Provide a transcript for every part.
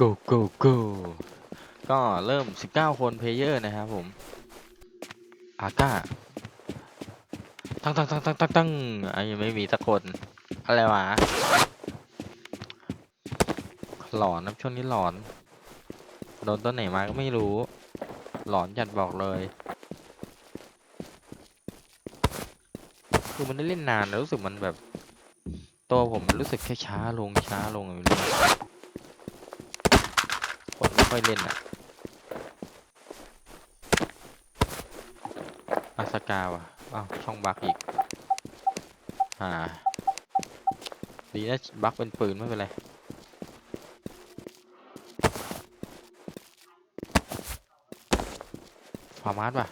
go go go ก็เริ่ม 19 คนเพลเยอร์นะครับผม อาก้า ตั้งตั้งตั้งตั้งตั้งตั้งอะยังไม่มีสักคน อะไรวะ หลอนนะช่วงนี้หลอน โดนต้นไหนมาก็ไม่รู้ หลอนจัดบอกเลย คือมันได้เล่นนานแล้วรู้สึกมันแบบ ตัวผมรู้สึกแค่ช้าลงช้าลงอะไร อยเล่นอะอาสกาว่ะอ้าว ช่องบักอีก อ่า ดีนะบักเป็นปืนไม่เป็นไร ฟาร์มาสป่ะ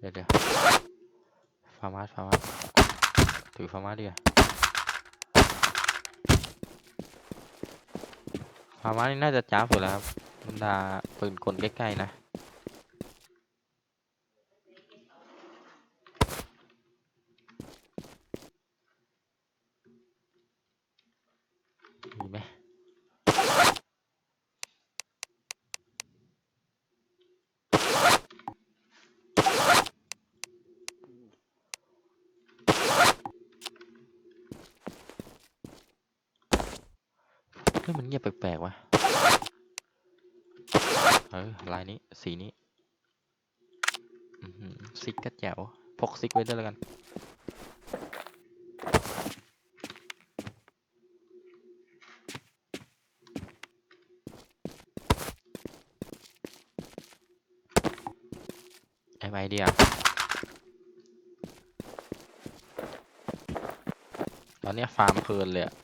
เดี๋ยวเดี๋ยวฟาร์มาสฟาร์มาสถือฟาร์มาสดีกว่า ฟาร์มานี่น่าจะจ้าสุดแล้วครับบรรดาปืนกลใกล้ๆนะ เงียบแปลกๆวะเออลายนี้สีนี้ซิกก็แจ๋วพกซิกไว้ด้วยแล้วกันไอ้ไอเดียตอนเนี้ยฟาร์มเพลินเลยอะ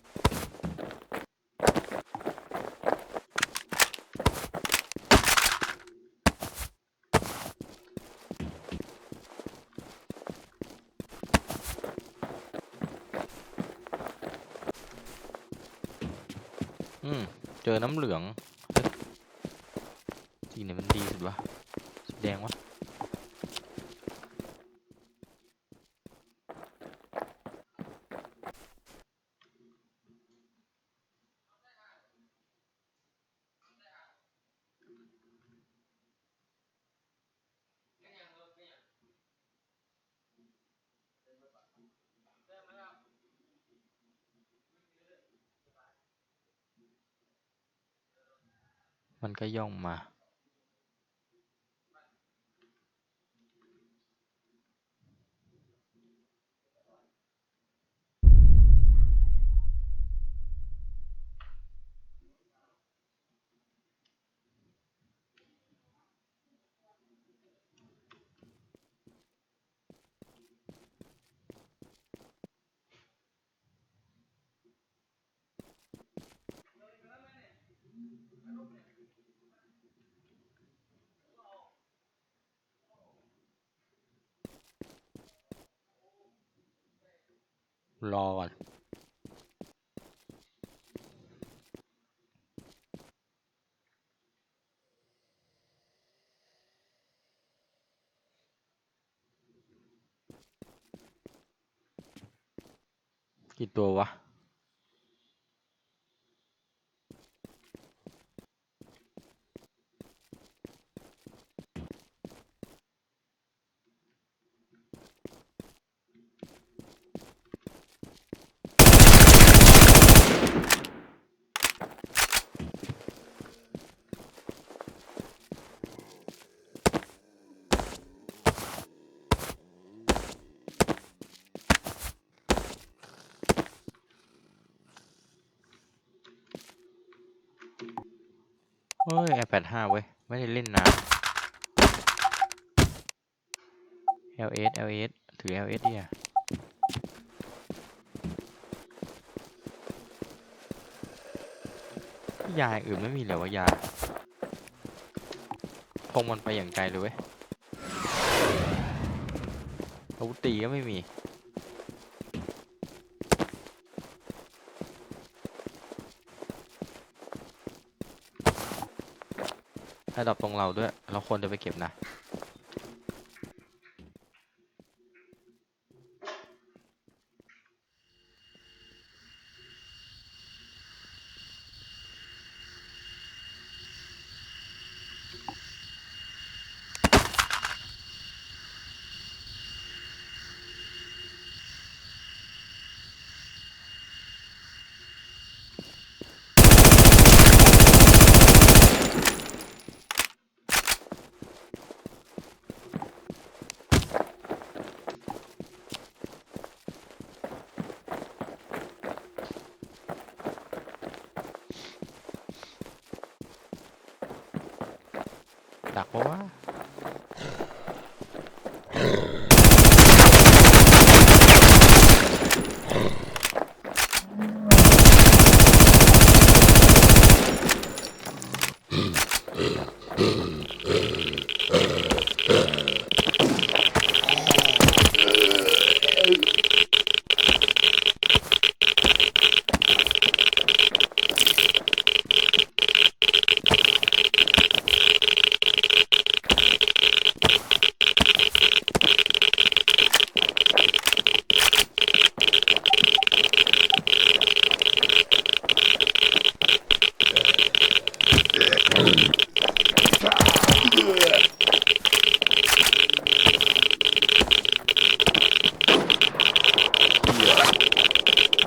อืมเจอน้ำเหลืองสีไหนมันดีสุดวะสีแดงวะ มันก็ย่องมา รอก่อน กี่ตัววะ เฮ้ยแปดห้าเว้ย ไม่ได้เล่นนาน LS LS ถือ LS ดิอะยาอื่นไม่มีเหรอวะยาพงมันไปอย่างไกลเลยเว้ยอาวุธตีก็ไม่มี ระดับตรงเราด้วย เราควรจะไปเก็บนะ ดักเพราะว่า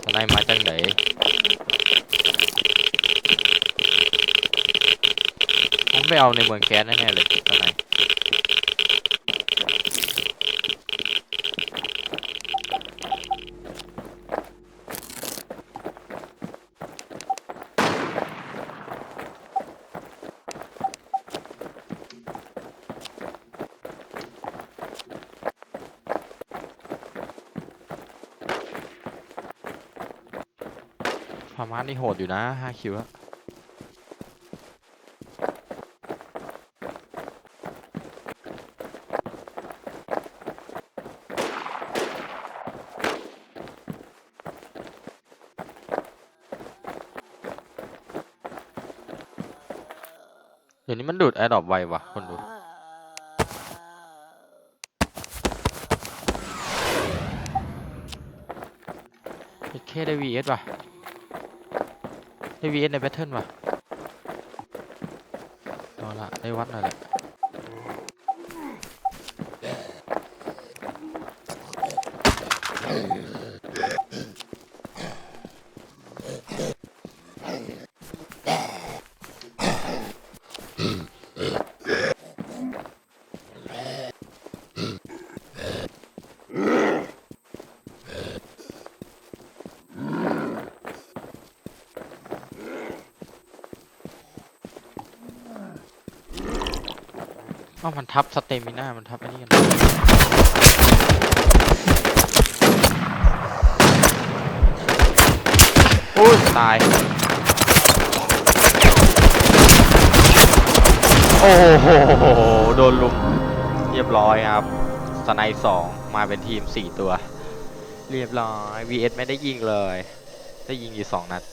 ทนายมาจังไหนผมไม่ เอาในเมืองแก๊สแน่ๆเลยทนายพามานี่โหดอยู่นะ5คิวอะ ดี๋ยวนี้มันดูดแอดอปไวว่ะคนดูเคได้ VS ว่ะได้ VS ในแบทเทิลว่ะเอาละได้วัดหน่อยแหละ อ้ามันทับสเตมิน่ามันทับไอ้นี่กันโอ้ยตาย โอ้โหโดนลุมเรียบร้อยครับสไนด์สองมาเป็นทีมสี่ตัว เรียบร้อย VS ไม่ได้ยิงเลย ได้ยิงอยู่สองนัด